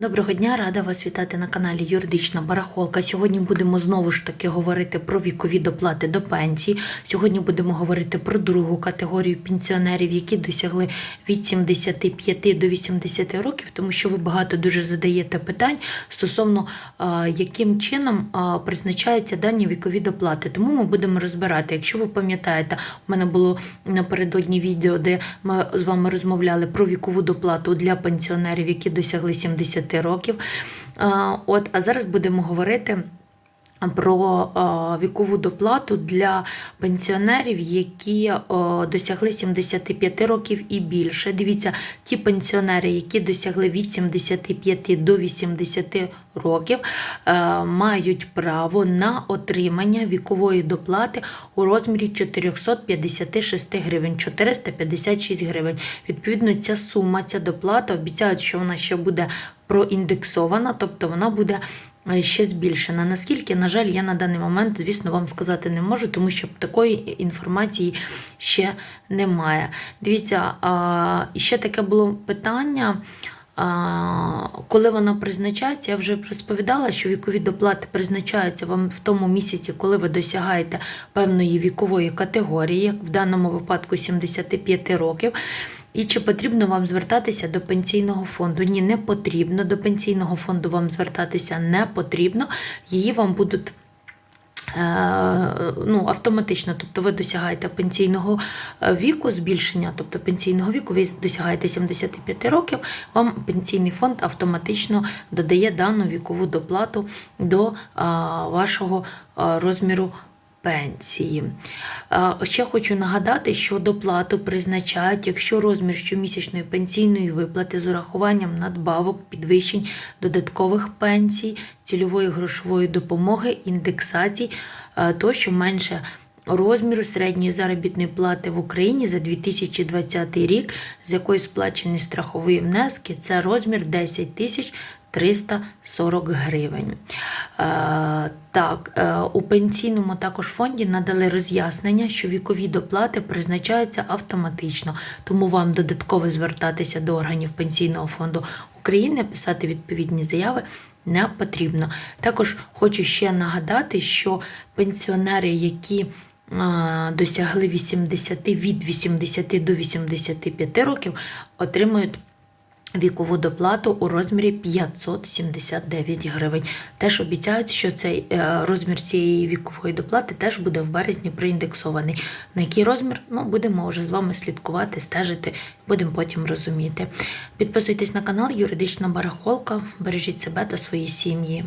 Доброго дня, рада вас вітати на каналі Юридична Барахолка. Сьогодні будемо знову ж таки говорити про вікові доплати до пенсії. Сьогодні будемо говорити про другу категорію пенсіонерів, які досягли від 75 до 80 років, тому що ви багато дуже задаєте питань стосовно яким чином призначаються дані вікові доплати. Тому ми будемо розбирати. Якщо ви пам'ятаєте, у мене було напередодні відео, де ми з вами розмовляли про вікову доплату для пенсіонерів, які досягли 70 років. От, а зараз будемо говорити. Про вікову доплату для пенсіонерів, які досягли 75 років і більше. Дивіться, ті пенсіонери, які досягли від 75 до 80 років, е, мають право на отримання вікової доплати у розмірі 456 гривень, 456 гривень. Відповідно, ця сума, ця доплата обіцяють, що вона ще буде проіндексована, тобто вона буде е, ще збільшена. Наскільки, на жаль, я на даний момент, звісно, вам сказати не можу, тому що такої інформації ще немає. Дивіться, ще таке було питання. Коли вона призначається, я вже розповідала, що вікові доплати призначаються вам в тому місяці, коли ви досягаєте певної вікової категорії, як в даному випадку 75 років. І чи потрібно вам звертатися до пенсійного фонду? Ні, не потрібно. До пенсійного фонду вам звертатися не потрібно. Її вам будуть. е, Ну, автоматично, тобто ви досягаєте пенсійного е, віку, збільшення, тобто пенсійного віку, ви досягаєте 75 років, вам пенсійний фонд автоматично додає дану вікову доплату до вашого розміру пенсії. Ще хочу нагадати, що доплату призначають, якщо розмір щомісячної пенсійної виплати з урахуванням надбавок, підвищень додаткових пенсій, цільової грошової допомоги, індексацій, е, тощо менше розміру середньої заробітної плати в Україні за 2020 рік, з якої сплачені страхові внески, це розмір 10 тисяч 340 гривень. Е, так, е, у пенсійному також фонді надали роз'яснення, що вікові доплати призначаються автоматично, тому вам додатково звертатися до органів пенсійного фонду України, писати відповідні заяви. Не потрібно. Також хочу ще нагадати, що пенсіонери, які е, досягли 80, від 80 до 85 років, отримують вікову доплату у розмірі 579 гривень. Теж обіцяють, що цей е, розмір цієї вікової доплати теж буде в березні проіндексований. На який розмір? Ну, будемо вже з вами слідкувати, стежити, будемо потім розуміти. Підписуйтесь на канал Юридична Барахолка, бережіть себе та свої сім'ї.